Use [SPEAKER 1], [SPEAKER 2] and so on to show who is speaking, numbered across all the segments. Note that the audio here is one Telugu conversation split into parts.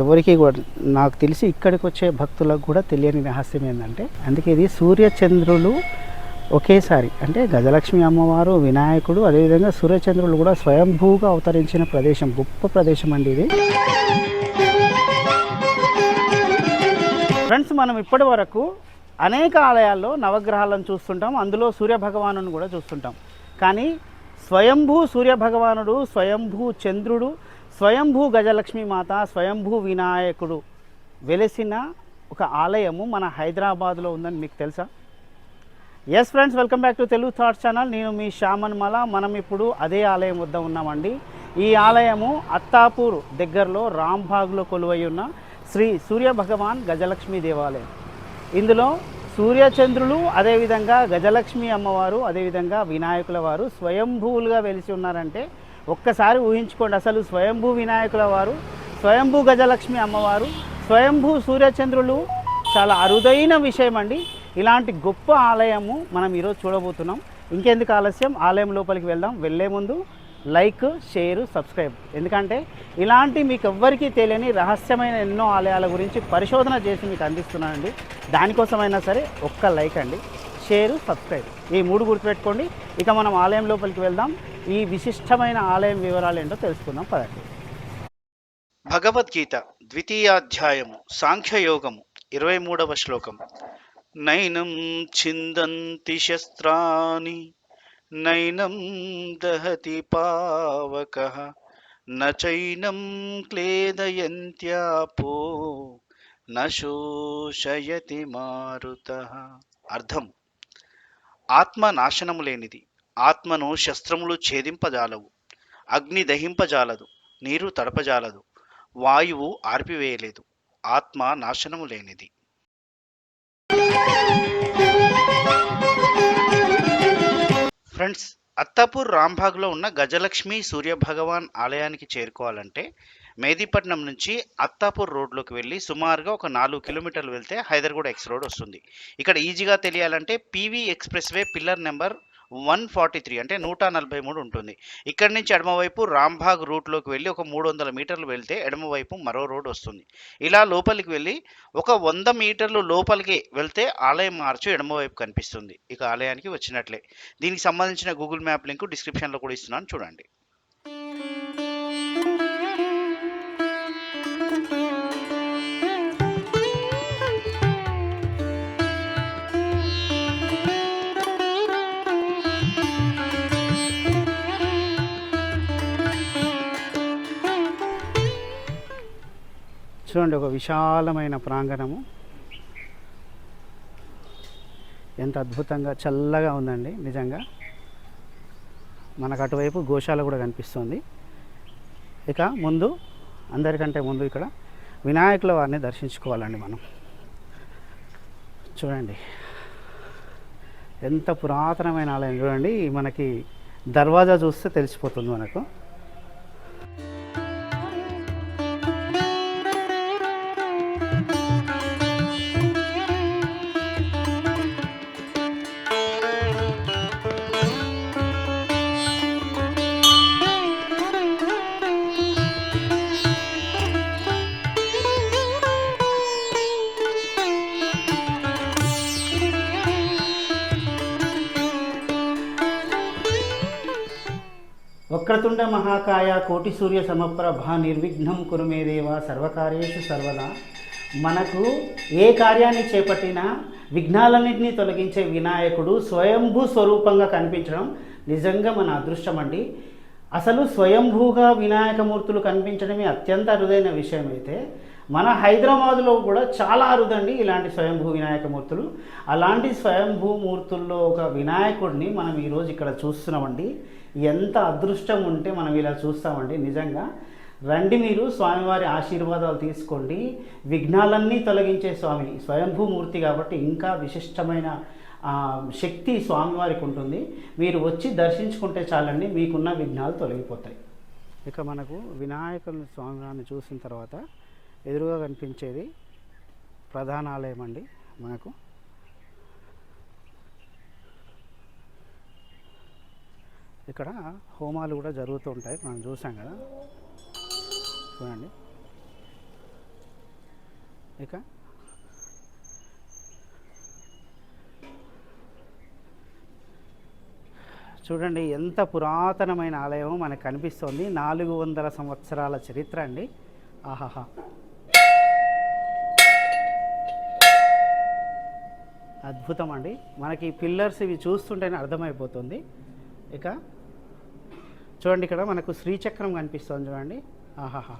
[SPEAKER 1] ఎవరికి కూడా నాకు తెలిసి ఇక్కడికి వచ్చే భక్తులకు కూడా తెలియని రహస్యం ఏంటంటే అందుకే ఇది సూర్యచంద్రులు ఒకేసారి అంటే గజలక్ష్మి అమ్మవారు వినాయకుడు అదేవిధంగా సూర్యచంద్రులు కూడా స్వయంభూగా అవతరించిన ప్రదేశం గొప్ప ప్రదేశం అండి ఇది. ఫ్రెండ్స్ మనం ఇప్పటి వరకు అనేక ఆలయాల్లో నవగ్రహాలను చూస్తుంటాం అందులో సూర్య భగవానుని కూడా చూస్తుంటాం. కానీ స్వయంభూ సూర్య భగవానుడు స్వయంభూ చంద్రుడు స్వయంభూ గజలక్ష్మి మాత స్వయంభూ వినాయకుడు వెలసిన ఒక ఆలయము మన హైదరాబాద్లో ఉందని మీకు తెలుసా? Yes friends welcome back to Telugu thoughts channel నేను మీ శ్యామన్ మల. మనం ఇప్పుడు అదే ఆలయం వద్ద ఉన్నామండి. ఈ ఆలయము అత్తాపూర్ దగ్గరలో రాంబాగ్లో కొలువై ఉన్న శ్రీ సూర్య భగవాన్ గజలక్ష్మి దేవాలయం. ఇందులో సూర్యచంద్రులు అదేవిధంగా గజలక్ష్మి అమ్మవారు అదేవిధంగా వినాయకుల వారు స్వయంభూలుగా వెలిసి ఉన్నారంటే ఒక్కసారి ఊహించుకోండి. అసలు స్వయంభూ వినాయకుల వారు స్వయంభూ గజలక్ష్మి అమ్మవారు స్వయంభూ సూర్యచంద్రులు చాలా అరుదైన విషయం అండి. ఇలాంటి గొప్ప ఆలయము మనం ఈరోజు చూడబోతున్నాం. ఇంకెందుకు ఆలస్యం? ఆలయం లోపలికి వెళ్దాం. వెళ్ళే ముందు లైక్ షేర్ సబ్స్క్రైబ్. ఎందుకంటే ఇలాంటి మీకు ఎవ్వరికీ తెలియని రహస్యమైన ఎన్నో ఆలయాల గురించి పరిశోధన చేసి మీకు అందిస్తున్నానండి. దానికోసమైనా సరే ఒక్క లైక్ అండి షేరు సబ్స్క్రైబ్. ఈ మూడు గుర్తుపెట్టుకోండి. ఇక మనం ఆలయం లోపలికి వెళ్దాం. ఈ విశిష్టమైన ఆలయం వివరాలు ఏంటో తెలుసుకుందాం పదండి.
[SPEAKER 2] భగవద్గీత ద్వితీయాధ్యాయము సాంఖ్యయోగము ఇరవై మూడవ శ్లోకం. నైనం చిందంతి శస్త్రాని నైనం దహతి పావక నైనం క్లేదయంత్యాపో నశోషయతి మారుత. అర్థం. ఆత్మ నాశనము లేనిది. ఆత్మను శస్త్రములు ఛేదింపజాలవు అగ్ని దహింపజాలదు నీరు తడపజాలదు వాయువు ఆర్పివేయలేదు ఆత్మ నాశనము లేనిది. ఫ్రెండ్స్ అత్తాపూర్ రాంబాగ్లో ఉన్న గజలక్ష్మి సూర్యభగవాన్ ఆలయానికి చేరుకోవాలంటే మేదీపట్నం నుంచి అత్తాపూర్ రోడ్లోకి వెళ్ళి సుమారుగా ఒక నాలుగు కిలోమీటర్లు వెళ్తే హైదర్గూడ ఎక్స్ రోడ్ వస్తుంది. ఇక్కడ ఈజీగా తెలియాలంటే PV expressway pillar number one forty three అంటే నూట నలభై మూడు ఉంటుంది. ఇక్కడి నుంచి ఎడమవైపు రాంబాగ్ రూట్లోకి వెళ్ళి ఒక మూడు వందల మీటర్లు వెళ్తే ఎడమవైపు మరో రోడ్ వస్తుంది. ఇలా లోపలికి వెళ్ళి ఒక వంద మీటర్లు లోపలికి వెళ్తే ఆలయం మార్చు ఎడమవైపు కనిపిస్తుంది. ఇక ఆలయానికి వచ్చినట్లే. దీనికి సంబంధించిన గూగుల్ మ్యాప్ లింక్ డిస్క్రిప్షన్లో కూడా ఇస్తున్నాను. చూడండి.
[SPEAKER 1] చూడండి ఒక విశాలమైన ప్రాంగణము. ఎంత అద్భుతంగా చల్లగా ఉందండి నిజంగా. మనకు అటువైపు గోశాల కూడా కనిపిస్తుంది. ఇక ముందు అందరికంటే ముందు ఇక్కడ వినాయకుల వారిని దర్శించుకోవాలండి మనం. చూడండి ఎంత పురాతనమైన ఆలయం చూడండి మనకి దర్వాజా చూస్తే తెలిసిపోతుంది మనకు. వక్రతుండ మహాకాయ కోటి సూర్య సమప్రభ నిర్విఘ్నం కురుమేదేవ సర్వకార్యేషు సర్వదా. మనకు ఏ కార్యాన్ని చేపట్టినా విఘ్నాలన్నింటినీ తొలగించే వినాయకుడు స్వయంభూ స్వరూపంగా కనిపించడం నిజంగా మన అదృష్టం అండి. అసలు స్వయంభూగా వినాయకమూర్తులు కనిపించడమే అత్యంత అరుదైన విషయం అయితే మన హైదరాబాదులో కూడా చాలా అరుదండి ఇలాంటి స్వయంభూ వినాయకమూర్తులు. అలాంటి స్వయంభూ మూర్తుల్లో ఒక వినాయకుడిని మనం ఈరోజు ఇక్కడ చూస్తున్నామండి. ఎంత అదృష్టం ఉంటే మనం ఇలా చూస్తామండి. నిజంగా రండి మీరు స్వామివారి ఆశీర్వాదాలు తీసుకోండి. విఘ్నాలన్నీ తొలగించే స్వామి స్వయంభూమూర్తి కాబట్టి ఇంకా విశిష్టమైన శక్తి స్వామివారికి ఉంటుంది. మీరు వచ్చి దర్శించుకుంటే చాలండి మీకున్న విఘ్నాలు తొలగిపోతాయి. ఇక మనకు వినాయకుని స్వామివారిని చూసిన తర్వాత ఎదురుగా కనిపించేది ప్రధాన ఆలయం అండి మనకు. ఇక్కడ హోమాలు కూడా జరుగుతూ ఉంటాయి. మనం చూసాం కదా. చూడండి. ఇక చూడండి ఎంత పురాతనమైన ఆలయం మనకు కనిపిస్తోంది. నాలుగు వందల సంవత్సరాల చరిత్ర అండి. ఆహాహా. అద్భుతం అండి. మనకి పిల్లర్స్ ఇవి చూస్తుంటేనే అర్థమైపోతుంది. ఇక చూడండి ఇక్కడ మనకు శ్రీచక్రం కనిపిస్తుంది చూడండి. ఆహాహా.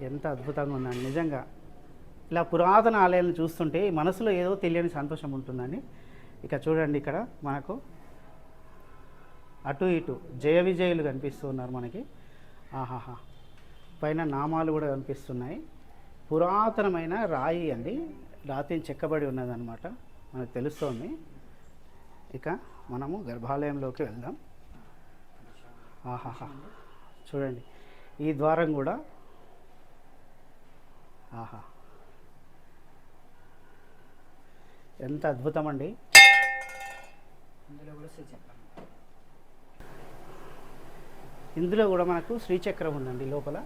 [SPEAKER 1] ఎంత అద్భుతంగా ఉందండి. నిజంగా ఇలా పురాతన ఆలయాలను చూస్తుంటే మనసులో ఏదో తెలియని సంతోషం ఉంటుందండి. ఇక చూడండి ఇక్కడ మనకు అటు ఇటు జయ విజయులు కనిపిస్తున్నారు మనకి. ఆహాహా. పైన నామాలు కూడా కనిపిస్తున్నాయి. పురాతనమైన రాయి అండి. రాతిని చెక్కబడి ఉన్నదనమాట మనకు తెలుస్తోంది. ఇక మనము గర్భాలయంలోకి వెళ్దాం. ఆహాహా. చూడండి. ఈ ద్వారం కూడా ఆహా. ఎంత అద్భుతం అండి ఇందులో కూడా మనకు శ్రీచక్రం ఉందండి లోపల.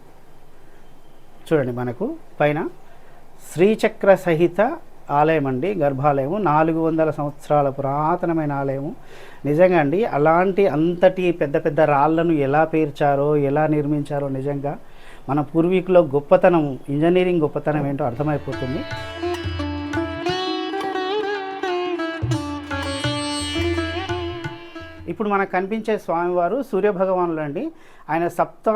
[SPEAKER 1] చూడండి మనకు పైన శ్రీచక్ర సహిత ఆలయం అండి గర్భాలయము. నాలుగు వందల సంవత్సరాల పురాతనమైన ఆలయము. నిజంగా అండి అలాంటి అంతటి పెద్ద పెద్ద రాళ్ళను ఎలా పేర్చారో ఎలా నిర్మించారో నిజంగా మన పూర్వీకుల గొప్పతనం ఇంజనీరింగ్ గొప్పతనం ఏంటో అర్థమైపోతుంది. ఇప్పుడు మనకు కనిపించే స్వామివారు సూర్యభగవానులు అండి. ఆయన సప్త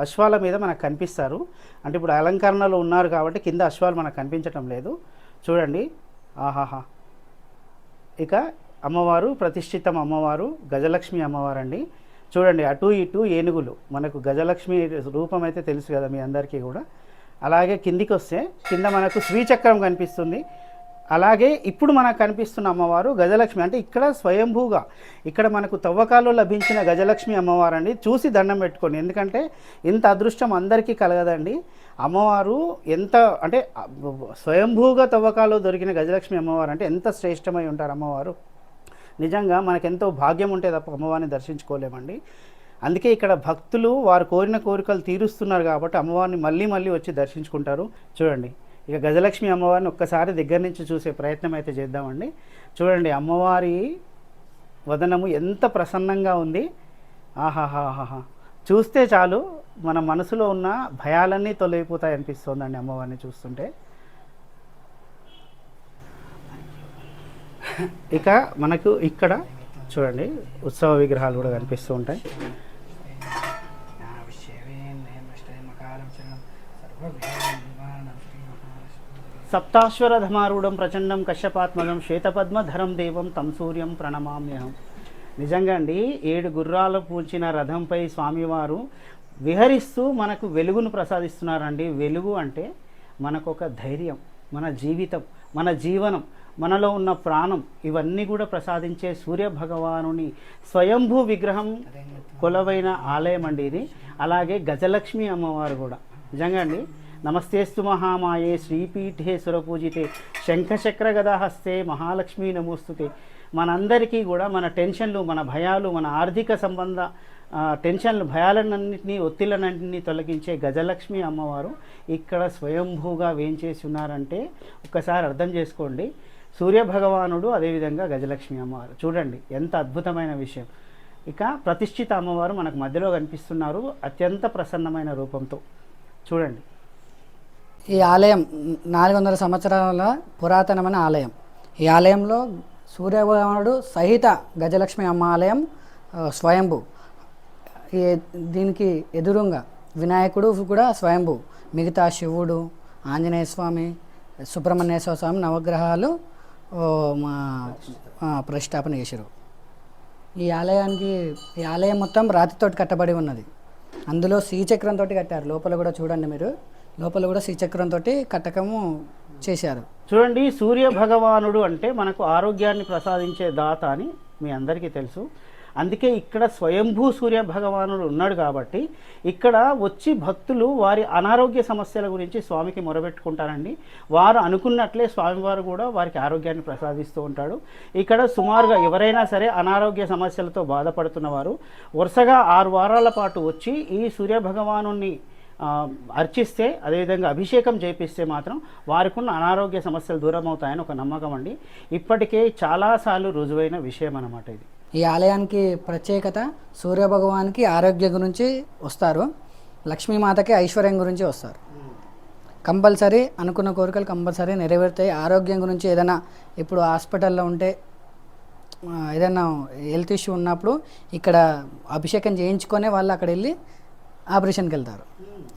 [SPEAKER 1] అశ్వాల మీద మనకు కనిపిస్తారు. అంటే ఇప్పుడు అలంకరణలో ఉన్నారు కాబట్టి కింద అశ్వాలు మనకు కనిపించటం లేదు. చూడండి. ఆహాహా. ఇక అమ్మవారు ప్రతిష్ఠితం అమ్మవారు గజలక్ష్మి అమ్మవారు అండి చూడండి అటు ఇటు ఏనుగులు. మనకు గజలక్ష్మి రూపం అయితే తెలుసు కదా మీ అందరికీ కూడా. అలాగే కిందికి వస్తే కింద మనకు శ్రీచక్రం కనిపిస్తుంది. అలాగే ఇప్పుడు మనకు కనిపిస్తున్న అమ్మవారు గజలక్ష్మి. అంటే ఇక్కడ స్వయంభూగా ఇక్కడ మనకు తవ్వకాల్లో లభించిన గజలక్ష్మి అమ్మవారు అండి చూసి దండం పెట్టుకోండి. ఎందుకంటే ఇంత అదృష్టం అందరికీ కలగదండి. అమ్మవారు ఎంత అంటే స్వయంభూగా తవ్వకాల్లో దొరికిన గజలక్ష్మి అమ్మవారు అంటే ఎంత శ్రేష్టమై ఉంటారు అమ్మవారు. నిజంగా మనకెంతో భాగ్యం ఉంటే తప్ప అమ్మవారిని దర్శించుకోలేమండి. అందుకే ఇక్కడ భక్తులు వారు కోరిన కోరికలు తీరుస్తున్నారు కాబట్టి అమ్మవారిని మళ్ళీ మళ్ళీ వచ్చి దర్శించుకుంటారు. చూడండి. ఇక గజలక్ష్మి అమ్మవారిని ఒక్కసారి దగ్గర నుంచి చూసే ప్రయత్నం అయితే చేద్దామండి. చూడండి అమ్మవారి వదనము ఎంత ప్రసన్నంగా ఉంది. ఆహాహాహాహా. చూస్తే చాలు మన మనసులో ఉన్న భయాలన్నీ తొలగిపోతాయి అనిపిస్తుందండి అమ్మవారిని చూస్తుంటే. ఇక మనకు ఇక్కడ చూడండి ఉత్సవ విగ్రహాలు కూడా కనిపిస్తూ ఉంటాయి. సప్తాశ్వరధమారూఢం ప్రచండం కశ్యపాత్మజం శ్వేతపద్మధరం దేవం తం సూర్యం ప్రణమామ్యహం. నిజంగా అండి ఏడు గుర్రాలు పూల్చిన రథంపై స్వామివారు విహరిస్తూ మనకు వెలుగును ప్రసాదిస్తున్నారండి. వెలుగు అంటే మనకు ఒక ధైర్యం మన జీవితం మన జీవనం మనలో ఉన్న ప్రాణం ఇవన్నీ కూడా ప్రసాదించే సూర్య భగవానుని స్వయంభూ విగ్రహం కొలవైన ఆలయం అండి ఇది. అలాగే గజలక్ష్మి అమ్మవారు కూడా. నిజంగా అండి నమస్తేస్తు మహామాయే శ్రీపీఠే సురపూజితే శంఖచక్ర గదాహస్తే మహాలక్ష్మి నమోస్తుతే. మనందరికీ కూడా మన టెన్షన్లు మన భయాలు మన ఆర్థిక సంబంధ టెన్షన్లు భయాలన్నింటినీ ఒత్తిళ్ళనన్నింటినీ తొలగించే గజలక్ష్మి అమ్మవారు ఇక్కడ స్వయంభూగా వేంచేసి ఉన్నారంటే ఒక్కసారి అర్థం చేసుకోండి. సూర్య భగవానుడు అదేవిధంగా గజలక్ష్మి అమ్మవారు. చూడండి ఎంత అద్భుతమైన విషయం. ఇక ప్రతిష్ఠిత అమ్మవారు మనకు మధ్యలో కనిపిస్తున్నారు అత్యంత ప్రసన్నమైన రూపంతో. చూడండి.
[SPEAKER 3] ఈ ఆలయం నాలుగు వందల సంవత్సరాల పురాతనమైన ఆలయం. ఈ ఆలయంలో సూర్యభగవానుడు సహిత గజలక్ష్మి అమ్మ ఆలయం స్వయంభు. ఈ దీనికి ఎదురుగా వినాయకుడు కూడా స్వయంభు. మిగతా శివుడు ఆంజనేయ స్వామి సుబ్రహ్మణ్యేశ్వర స్వామి నవగ్రహాలు మా ప్రతిష్టాపన చేశారు ఈ ఆలయానికి ఈ ఆలయం మొత్తం రాతితోటి కట్టబడి ఉన్నది. అందులో శ్రీచక్రంతో కట్టారు. లోపల కూడా చూడండి మీరు. లోపల కూడా శ్రీచక్రంతో కట్టకము చేశారు.
[SPEAKER 1] చూడండి సూర్య భగవానుడు అంటే మనకు ఆరోగ్యాన్ని ప్రసాదించే దాత అని మీ అందరికీ తెలుసు. అందుకే ఇక్కడ స్వయంభూ సూర్య భగవానుడు ఉన్నాడు కాబట్టి ఇక్కడ వచ్చి భక్తులు వారి అనారోగ్య సమస్యల గురించి స్వామికి మొరబెట్టుకుంటారండి. వారు అనుకున్నట్లే స్వామివారు కూడా వారికి ఆరోగ్యాన్ని ప్రసాదిస్తూ ఉంటాడు. ఇక్కడ సుమారుగా ఎవరైనా సరే అనారోగ్య సమస్యలతో బాధపడుతున్న వారు వరుసగా ఆరు వారాల పాటు వచ్చి ఈ సూర్య భగవానుని అర్చిస్తే అదేవిధంగా అభిషేకం చేపిస్తే మాత్రం వారికి ఉన్న అనారోగ్య సమస్యలు దూరం అవుతాయని ఒక నమ్మకం అండి. ఇప్పటికే చాలాసార్లు రుజువైన విషయం అన్నమాట ఇది.
[SPEAKER 3] ఈ ఆలయానికి ప్రత్యేకత సూర్యభగవానికి ఆరోగ్యం గురించి వస్తారు. లక్ష్మీమాతకి ఐశ్వర్యం గురించి వస్తారు. కంపల్సరీ అనుకున్న కోరికలు కంపల్సరీ నెరవేరుతాయి. ఆరోగ్యం గురించి ఏదైనా ఇప్పుడు హాస్పిటల్లో ఉంటే ఏదైనా హెల్త్ ఇష్యూ ఉన్నప్పుడు ఇక్కడ అభిషేకం చేయించుకొనే వాళ్ళు అక్కడ వెళ్ళి ఆపరేషన్కి వెళ్తారు.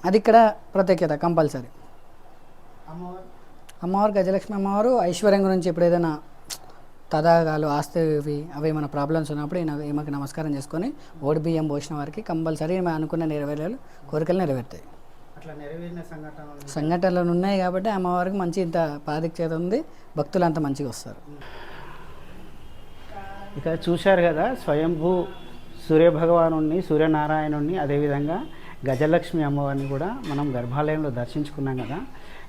[SPEAKER 3] అది ఇక్కడ ప్రత్యేకత కంపల్సరీ. అమ్మవారు గజలక్ష్మి అమ్మవారు ఐశ్వర్యం గురించి ఇప్పుడు ఏదైనా తదాగాలు ఆస్తి ఇవి అవి ఏమైనా ప్రాబ్లమ్స్ ఉన్నప్పుడు ఈయన ఈమెకి నమస్కారం చేసుకొని ఓడి బియ్యం పోసిన వారికి కంపల్సరీ అనుకున్న నెరవేరాలు కోరికలు నెరవేరుతాయి.
[SPEAKER 1] అట్లా నెరవేరిన సంఘటనలు
[SPEAKER 3] సంఘటనలు ఉన్నాయి కాబట్టి అమ్మవారికి మంచి ఇంత పాదిక్యత ఉంది భక్తులు అంత మంచిగా వస్తారు.
[SPEAKER 1] ఇక చూశారు కదా స్వయంభూ సూర్యభగవానుణ్ణి సూర్యనారాయణుణ్ణి అదేవిధంగా గజలక్ష్మి అమ్మవారిని కూడా మనం గర్భాలయంలో దర్శించుకున్నాం కదా.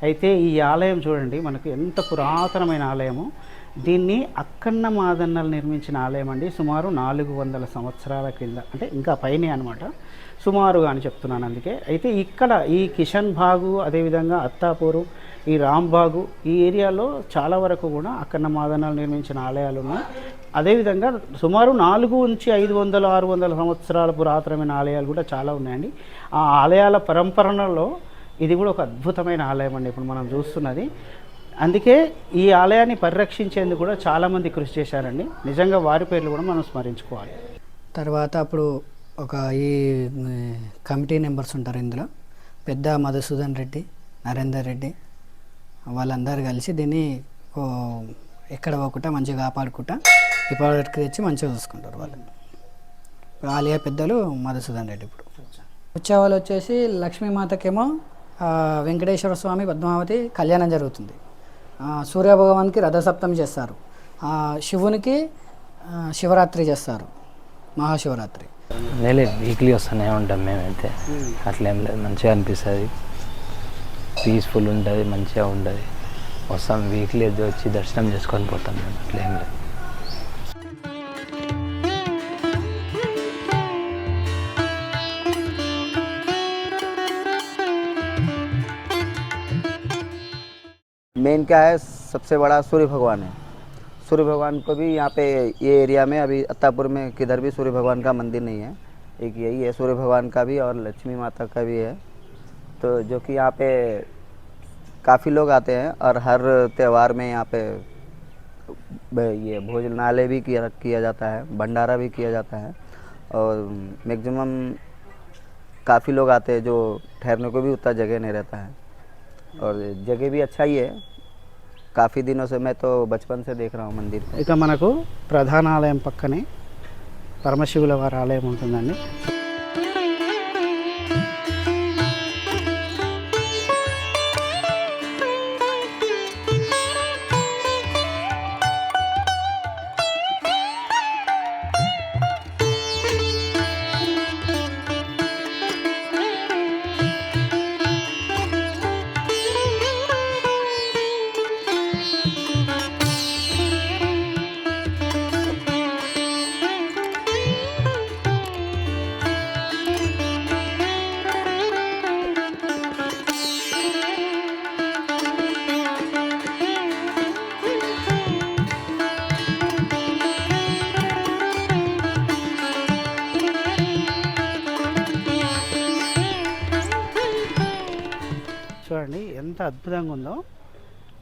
[SPEAKER 1] అయితే ఈ ఆలయం చూడండి మనకు ఎంత పురాతనమైన ఆలయము. దీన్ని అక్కన్న మాదన్నలు నిర్మించిన ఆలయం అండి సుమారు నాలుగు వందల సంవత్సరాల క్రింద అంటే ఇంకా పైనే అనమాట సుమారుగా అని చెప్తున్నాను అందుకే. అయితే ఇక్కడ ఈ కిషన్ బాగు అదేవిధంగా అత్తాపూరు ఈ రాంబాగు ఈ ఏరియాలో చాలా వరకు కూడా అక్కడ మాదనాలు నిర్మించిన ఆలయాలు ఉన్నాయి. అదేవిధంగా సుమారు నాలుగు నుంచి ఐదు వందల ఆరు వందల సంవత్సరాల పురాతనమైన ఆలయాలు కూడా చాలా ఉన్నాయండి. ఆ ఆలయాల పరంపరలో ఇది కూడా ఒక అద్భుతమైన ఆలయం అండి ఇప్పుడు మనం చూస్తున్నది. అందుకే ఈ ఆలయాన్ని పరిరక్షించేందుకు కూడా చాలామంది కృషి చేశారండి. నిజంగా వారి పేర్లు కూడా మనం స్మరించుకోవాలి.
[SPEAKER 3] తర్వాత అప్పుడు ఒక ఈ కమిటీ మెంబర్స్ ఉంటారు ఇందులో. పెద్ద మధుసూదన్ రెడ్డి నరేందర్ రెడ్డి వాళ్ళందరూ కలిసి దీన్ని ఎక్కడ పోకుండా మంచిగా కాపాడుకుంటా ఇప్పటికి తెచ్చి మంచిగా చూసుకుంటారు వాళ్ళు. ఆలయ పెద్దలు మధుసూదన్ రెడ్డి ఇప్పుడు. ఉత్సవాలు వచ్చేసి లక్ష్మీమాతకేమో వెంకటేశ్వర స్వామి పద్మావతి కళ్యాణం జరుగుతుంది. సూర్యభగవాన్కి రథసప్తమి చేస్తారు. శివునికి శివరాత్రి చేస్తారు. మహాశివరాత్రి.
[SPEAKER 4] లేదు వీక్లీ వస్తూనే ఉంటాం మేమైతే అట్లా ఏం లేదు మంచిగా అనిపిస్తుంది పీస్ఫుల్ ఉంటుంది మంచిగా ఉంటుంది వస్తాం వీక్లీ వచ్చి దర్శనం చేసుకొని పోతాం మేము అట్లా ఏం లేదు
[SPEAKER 5] मेन क्या है सबसे बड़ा सूर्य भगवान है सूर्य भगवान को भी यहाँ पे ये एरिया में, अभी अत्तापुर में किधर भी सूर्य भगवान का मंदिर नहीं है। एक यही है, सूर्य भगवान का भी और लक्ष्मी माता का भी है। तो जो कि यहाँ पे काफ़ी लोग आते हैं और हर त्यौहार में यहाँ पे ये भोजनालय भी किया किया जाता है, भंडारा भी किया जाता है। और मैक्सिमम काफ़ी लोग आते हैं जो ठहरने को भी उतना जगह नहीं रहता है। और जगह भी अच्छा ही है काफ़ी दिनों से मैं तो बचपन से देख रहा हूँ मंदिर को
[SPEAKER 1] ఇక మనకు ప్రధాన ఆలయం పక్కనే పరమశివుల వారి ఆలయం ఉంటుందండి అద్భుతంగా ఉందో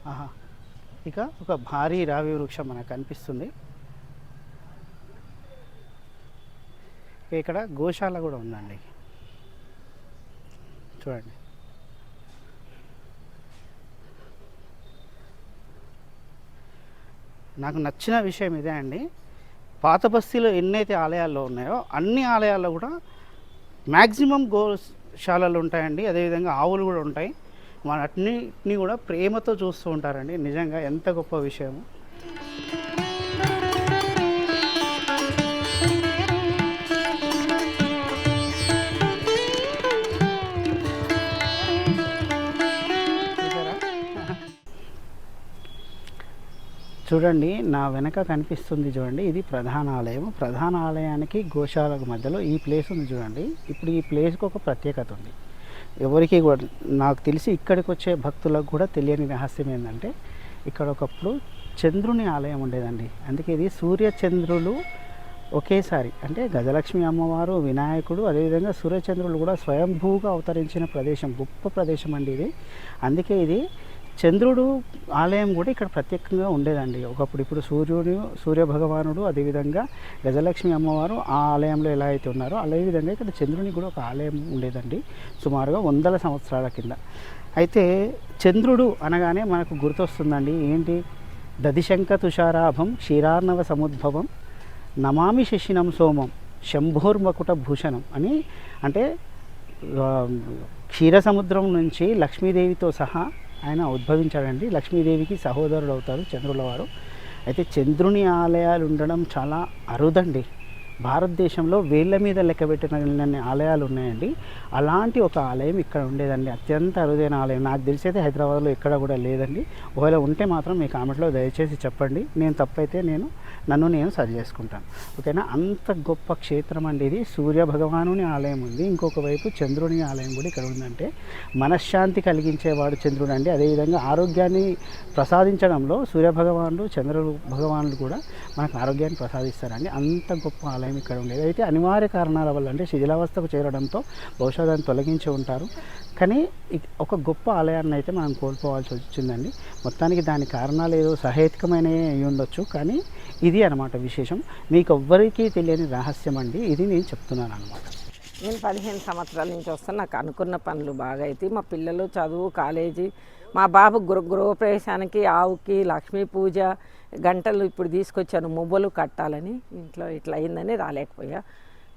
[SPEAKER 1] ఆహా. ఇక ఒక భారీ రావి వృక్షం మనకు కనిపిస్తుంది. ఇక్కడ గోశాల కూడా ఉందండి. చూడండి. నాకు నచ్చిన విషయం ఇదే అండి. పాత బస్తీలో ఎన్నైతే ఆలయాల్లో ఉన్నాయో అన్ని ఆలయాల్లో కూడా మ్యాక్సిమం గోశాలలు ఉంటాయండి. అదేవిధంగా ఆవులు కూడా ఉంటాయి. వాటిని కూడా ప్రేమతో చూస్తూ ఉంటారండి. నిజంగా ఎంత గొప్ప విషయం చూడండి నా వెనక కనిపిస్తుంది చూడండి ఇది ప్రధాన ఆలయం ప్రధాన ఆలయానికి గోశాలకు మధ్యలో ఈ ప్లేస్ ఉంది చూడండి. ఇప్పుడు ఈ ప్లేస్కి ఒక ప్రత్యేకత ఉంది. ఎవరికి కూడా నాకు తెలిసి ఇక్కడికి వచ్చే భక్తులకు కూడా తెలియని రహస్యం ఏంటంటే ఇక్కడ ఒకప్పుడు చంద్రుని ఆలయం ఉండేదండి. అందుకే ఇది సూర్య చంద్రులు ఒకేసారి అంటే గజలక్ష్మి అమ్మవారు వినాయకుడు అదేవిధంగా సూర్యచంద్రులు కూడా స్వయంభూగా అవతరించిన ప్రదేశం గొప్ప ప్రదేశం అండి ఇది. అందుకే ఇది చంద్రుడు ఆలయం కూడా ఇక్కడ ప్రత్యేకంగా ఉండేదండి. ఒకప్పుడు ఇప్పుడు సూర్యుడు సూర్య భగవానుడు అదేవిధంగా గజలక్ష్మి అమ్మవారు ఆ ఆలయంలో ఎలా అయితే ఉన్నారో అదేవిధంగా ఇక్కడ చంద్రుని కూడా ఒక ఆలయం ఉండేదండి సుమారుగా వందల సంవత్సరాల కింద. అయితే చంద్రుడు అనగానే మనకు గుర్తొస్తుందండి ఏంటి? దదిశంక తుషారాభం క్షీరార్ణవ సముద్భవం నమామి శశినం సోమం శంభోర్మకుట భూషణం అని అంటే క్షీర సముద్రం నుంచి లక్ష్మీదేవితో సహా ఆయన ఉద్భవించాడండి. లక్ష్మీదేవికి సహోదరుడు అవుతారు చంద్రుల వారు అయితే చంద్రుని ఆలయాలు ఉండడం చాలా అరుదండి. భారతదేశంలో వేళ్ళ మీద లెక్క పెట్టిన ఆలయాలు ఉన్నాయండి. అలాంటి ఒక ఆలయం ఇక్కడ ఉండేదండి. అత్యంత అరుదైన ఆలయం. నాకు తెలిసి అయితే హైదరాబాద్లో ఎక్కడ కూడా లేదండి. ఒకవేళ ఉంటే మాత్రం మీ కామెంట్లో దయచేసి చెప్పండి. నేను తప్పైతే నేను నన్ను నేను సరి చేసుకుంటాను. ఓకేనా? అంత గొప్ప క్షేత్రం అండి ఇది. సూర్య భగవానుని ఆలయం ఉంది. ఇంకొక వైపు చంద్రుని ఆలయం కూడా ఇక్కడ ఉందంటే మనశ్శాంతి కలిగించేవాడు చంద్రుడు అండి. అదేవిధంగా ఆరోగ్యాన్ని ప్రసాదించడంలో సూర్య భగవానుడు చంద్రుడు భగవానుడు కూడా మనకు ఆరోగ్యాన్ని ప్రసాదిస్తారండి. అంత గొప్ప ఆలయం. ఇక్కడ ఉండేది. అయితే అనివార్య కారణాల వల్ల అంటే శిథిలావస్థకు చేరడంతో బహుశా దాన్ని తొలగించి ఉంటారు. కానీ ఒక గొప్ప ఆలయాన్ని అయితే మనం కోల్పోవాల్సి వచ్చిందండి. మొత్తానికి దాని కారణాలు ఏదో సహేతుకమైన అయి ఉండొచ్చు. కానీ ఇది అనమాట విశేషం. మీకు ఎవ్వరికీ తెలియని రహస్యం అండి. ఇది నేను చెప్తున్నాను అనమాట
[SPEAKER 6] నేను పదిహేను సంవత్సరాల నుంచి వస్తాను నాకు అనుకున్న పనులు బాగా అయితే మా పిల్లలు చదువు కాలేజీ మా బాబు గృహ గృహప్రవేశానికి ఆవుకి లక్ష్మీ పూజ గంటలు ఇప్పుడు తీసుకొచ్చాను మువ్వలు కట్టాలని. ఇంట్లో ఇట్లా అయిందని రాలేకపోయా.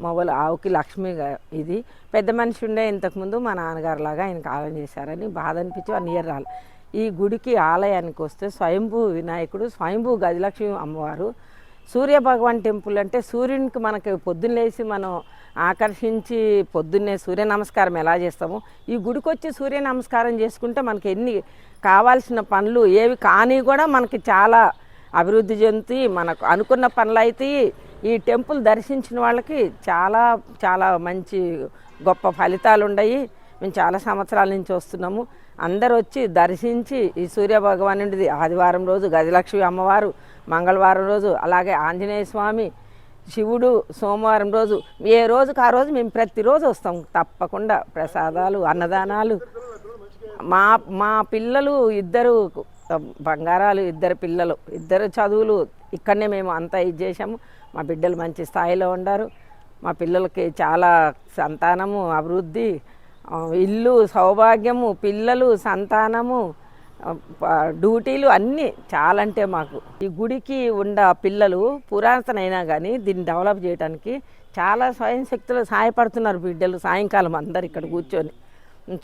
[SPEAKER 6] మొబైల్ ఆవుకి లక్ష్మి ఇది. పెద్ద మనిషి ఉండే ఇంతకుముందు మా నాన్నగారు లాగా ఆయన కాలం చేశారని బాధ అనిపించి వన్ ఇయర్ రాలి. ఈ గుడికి ఆలయానికి వస్తే స్వయంభూ వినాయకుడు స్వయంభూ గజలక్ష్మి అమ్మవారు. సూర్య భగవాన్ టెంపుల్ అంటే సూర్యునికి మనకి పొద్దున్న లేచి మనం ఆకర్షించి పొద్దున్నే సూర్య నమస్కారం ఎలా చేస్తామో ఈ గుడికి వచ్చి సూర్య నమస్కారం చేసుకుంటే మనకి ఎన్ని కావాల్సిన పనులు ఏవి కానీ కూడా మనకి చాలా అభివృద్ధి చెంది మనకు అనుకున్న పనులు అయితే ఈ టెంపుల్ దర్శించిన వాళ్ళకి చాలా చాలా మంచి గొప్ప ఫలితాలు ఉన్నాయి మేము చాలా సంవత్సరాల నుంచి వస్తున్నాము. అందరు వచ్చి దర్శించి ఈ సూర్య భగవానుడిది ఆదివారం రోజు గజలక్ష్మి అమ్మవారు మంగళవారం రోజు అలాగే ఆంజనేయ స్వామి శివుడు సోమవారం రోజు ఏ రోజుకి ఆ రోజు మేము ప్రతిరోజు వస్తాం. తప్పకుండా ప్రసాదాలు అన్నదానాలు. మా మా పిల్లలు ఇద్దరు బంగారాలు ఇద్దరు పిల్లలు ఇద్దరు చదువులు ఇక్కడనే మేము అంతా ఇది చేసాము మా బిడ్డలు మంచి స్థాయిలో ఉండారు. మా పిల్లలకి చాలా సంతానము అభివృద్ధి ఇల్లు సౌభాగ్యము పిల్లలు సంతానము డ్యూటీలు అన్నీ చాలా అంటే మాకు. ఈ గుడికి ఉన్న పిల్లలు పురాతనైనా కానీ దీన్ని డెవలప్ చేయడానికి చాలా స్వయం శక్తులు సహాయపడుతున్నారు బిడ్డలు. సాయంకాలం అందరు ఇక్కడ కూర్చొని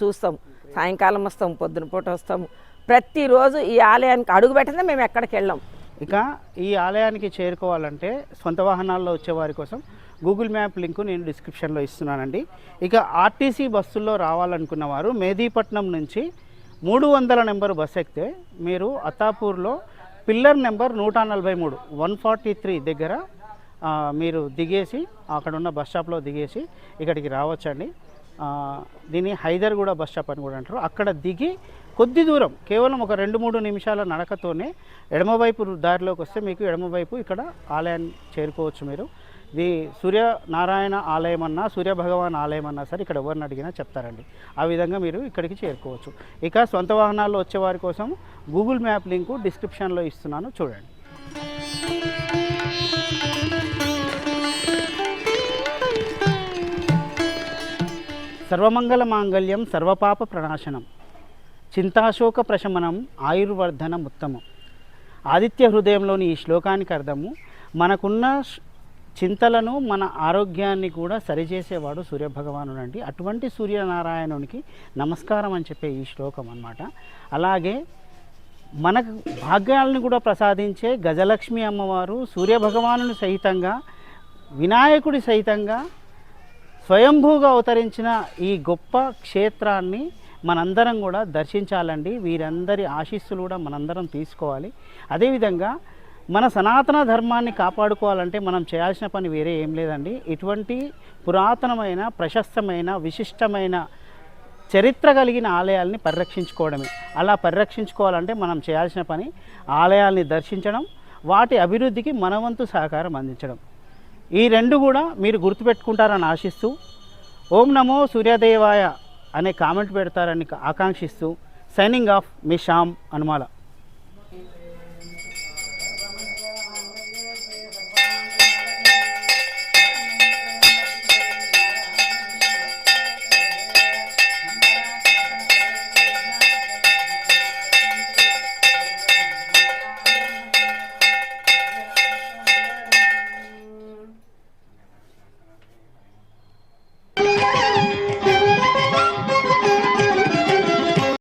[SPEAKER 6] చూస్తాం. సాయంకాలం వస్తాం పొద్దున పూట వస్తాము. ప్రతిరోజు ఈ ఆలయానికి అడుగు పెట్టిందే మేము ఎక్కడికి వెళ్ళాం.
[SPEAKER 1] ఇక ఈ ఆలయానికి చేరుకోవాలంటే సొంత వాహనాల్లో వచ్చేవారి కోసం గూగుల్ మ్యాప్ లింకు నేను డిస్క్రిప్షన్లో ఇస్తున్నానండి. ఇక ఆర్టీసీ బస్సుల్లో రావాలనుకున్న వారు మేదీపట్నం నుంచి మూడు వందల నెంబర్ బస్ ఎక్కితే మీరు అత్తాపూర్లో పిల్లర్ నెంబర్ నూట నలభై మూడు వన్ ఫార్టీ త్రీ దగ్గర మీరు దిగేసి అక్కడ ఉన్న బస్ స్టాప్లో దిగేసి ఇక్కడికి రావచ్చండి. దీన్ని హైదర్గూడ బస్ స్టాప్ అని కూడా అంటారు. అక్కడ దిగి కొద్ది దూరం కేవలం ఒక రెండు మూడు నిమిషాల నడకతోనే ఎడమవైపు దారిలోకి వస్తే మీకు ఎడమవైపు ఇక్కడ ఆలయాన్ని చేరుకోవచ్చు మీరు. ఇది సూర్యనారాయణ ఆలయం అన్నా సూర్య భగవాన్ ఆలయం అన్నా సరే ఇక్కడ ఎవరిని అడిగినా చెప్తారండి. ఆ విధంగా మీరు ఇక్కడికి చేరుకోవచ్చు. ఇక సొంత వాహనాల్లో వచ్చే వారి కోసం గూగుల్ మ్యాప్ లింకు డిస్క్రిప్షన్లో ఇస్తున్నాను చూడండి. సర్వమంగళ మాంగళ్యం సర్వపాప ప్రణాశనం. చింతాశోక ప్రశమనం ఆయుర్వర్ధనం ఉత్తమం. ఆదిత్య హృదయంలోని ఈ శ్లోకానికి అర్థము మనకున్న చింతలను మన ఆరోగ్యాన్ని కూడా సరిచేసేవాడు సూర్యభగవానుడు అండి. అటువంటి సూర్యనారాయణునికి నమస్కారం అని చెప్పే ఈ శ్లోకం అన్నమాట. అలాగే మనకు భాగ్యాలను కూడా ప్రసాదించే గజలక్ష్మి అమ్మవారు సూర్యభగవానుని సహితంగా వినాయకుడి సహితంగా స్వయంభూగా అవతరించిన ఈ గొప్ప క్షేత్రాన్ని మనందరం కూడా దర్శించాలండి. వీరందరి ఆశీస్సులు కూడా మనందరం తీసుకోవాలి. అదేవిధంగా మన సనాతన ధర్మాన్ని కాపాడుకోవాలంటే మనం చేయాల్సిన పని వేరే ఏం లేదండి. ఇటువంటి పురాతనమైన ప్రశస్తమైన విశిష్టమైన చరిత్ర కలిగిన ఆలయాల్ని పరిరక్షించుకోవడమే. అలా పరిరక్షించుకోవాలంటే మనం చేయాల్సిన పని ఆలయాల్ని దర్శించడం వాటి అభివృద్ధికి మనవంతు సహకారం అందించడం. ఈ రెండు కూడా మీరు గుర్తుపెట్టుకుంటారని ఆశిస్తూ ఓం నమో సూర్యదేవాయ అనే కామెంట్ పెడతారని ఆకాంక్షిస్తూ సైనింగ్ ఆఫ్ మీ శ్యామ్ అనుమాల.